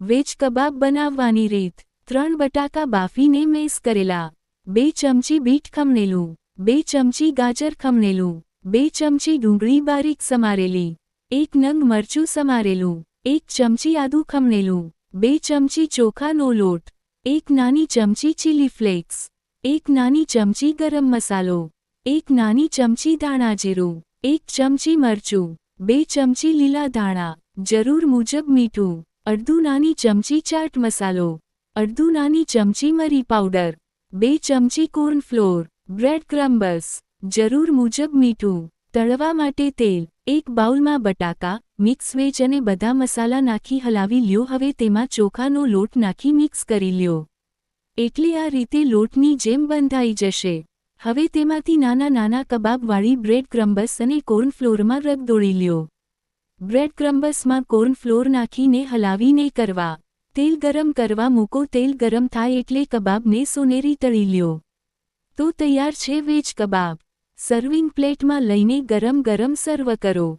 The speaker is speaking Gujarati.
વેજ કબાબ બનાવવાની રીત. ત્રણ બટાકા બાફીને મેસ કરેલા. બે ચમચી બીટ ખમણેલું. બે ચમચી ગાજર ખમણેલું. બે ચમચી ડુંગળી બારીક સમારેલી. એક નંગ મરચું સમારેલું. એક ચમચી આદુ ખમણેલું. બે ચમચી ચોખાનો લોટ. એક નાની ચમચી ચીલી ફ્લેક્સ. એક નાની ચમચી ગરમ મસાલો. એક નાની ચમચી ધાણા જીરું. એક ચમચી મરચું. બે ચમચી લીલા ધાણા. જરૂર મુજબ મીઠું. અડધું નાની ચમચી ચાટ મસાલો, અડધું નાની ચમચી મરી પાવડર, બે ચમચી કોર્નફ્લોર બ્રેડ ક્રમ્બસ જરૂર મુજબ મીઠું, તળવા માટે તેલ, એક બાઉલમાં બટાકા, મિક્સ વેજ અને બધા મસાલા નાખી હલાવી લ્યો. હવે તેમાં ચોખાનો લોટ નાખી મિક્સ કરી લ્યો. એટલે આ રીતે લોટની જેમ બંધાઈ જશે. હવે તેમાંથી નાના નાના કબાબવાળી બ્રેડ ક્રમ્બસ અને કોર્નફ્લોરમાં રગદોળી લ્યો. બ્રેડ ક્રમ્બસમાં કોર્નફ્લોર નાખીને હલાવીને કરવા. તેલ ગરમ કરવા મૂકો. તેલ ગરમ થાય એટલે કબાબને સોનેરી તળી લ્યો. તો તૈયાર છે વેજ કબાબ. સર્વિંગ પ્લેટમાં લઈને ગરમ ગરમ સર્વ કરો.